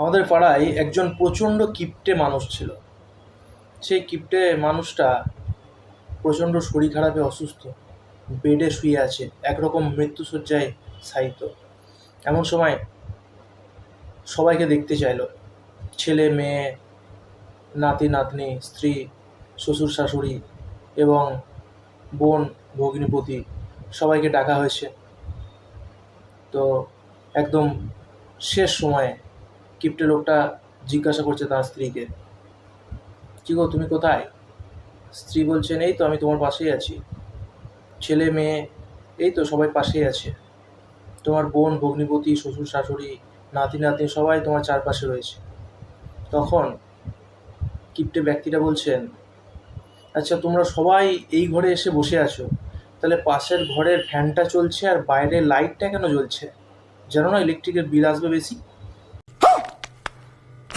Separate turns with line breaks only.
আমাদের পাড়ায় একজন প্রচণ্ড কিপটে মানুষ ছিল। সেই কিপটে মানুষটা প্রচণ্ড শরীর খারাপে অসুস্থ, বেডে শুয়ে আছে, একরকম মৃত্যুশয্যায় শায়িত। এমন সময় সবাইকে দেখতে চাইলো, ছেলে, মেয়ে, নাতি, নাতনি, স্ত্রী, শ্বশুর, শাশুড়ি এবং বোন ভগ্নিপতি সবাইকে ডাকা হয়েছে। তো একদম শেষ সময়ে কিপটে লোকটা জিজ্ঞাসা করছে তার স্ত্রীকে। কী গো, তুমি কোথায়? স্ত্রী বলছেন, এই তো আমি তোমার পাশেই আছি। ছেলে, মেয়ে, এই তো সবাই পাশেই আছে। তোমার বোন, ভগ্নিপতি, শ্বশুর, শাশুড়ি, নাতি, নাতনি সবাই তোমার চারপাশে রয়েছে। তখন কিপটে ব্যক্তিটা বলছেন আচ্ছা তোমরা সবাই এই ঘরে এসে বসে আছো। তাহলে পাশের ঘরের ফ্যানটা চলছে আর বাইরে লাইটটা কেন জ্বলছে? জানো না, ইলেকট্রিকের বিল আসবে বেশি?